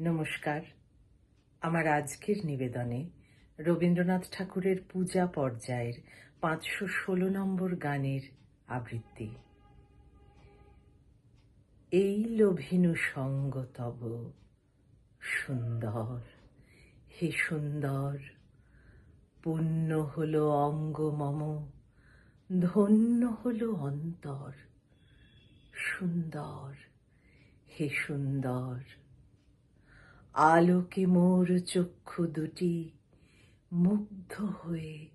নমস্কার। আমার আজকের নিবেদনে রবীন্দ্রনাথ ঠাকুরের পূজা পর্যায়ের পাঁচশো ষোলো নম্বর গানের আবৃত্তি। এই লোভিনু সঙ্গ তব সুন্দর, হে সুন্দর, পুণ্য হলো অঙ্গ মম, ধন্য হলো অন্তর, সুন্দর, হে সুন্দর। আলোকে মোর চক্ষু দুটি, মুগ্ধ হয়ে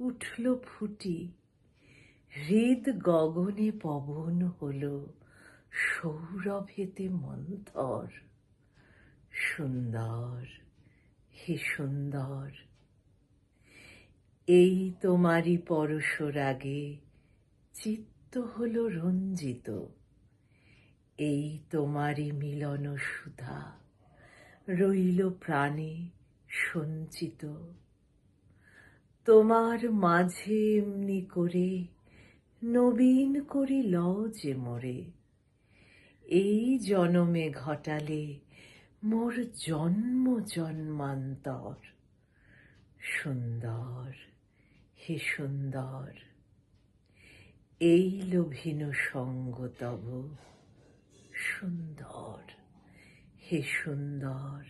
উঠল ফুটি। হৃদ গগনে পবন হল, সৌরভেতে মন্থর। সুন্দর, হে সুন্দর, এই তোমারই পরশরাগে চিত্ত হল রঞ্জিত, এই তোমারই মিলন সুধা। রইল প্রাণে সঞ্চিত। তোমার মাঝে এমনি করে নবীন করি লও যে মোরে এই জনমে ঘটালে মোর জন্ম জন্মান্তর। সুন্দর হে সুন্দর, এই লোভিন সঙ্গ তব সুন্দর। হে সুন্দর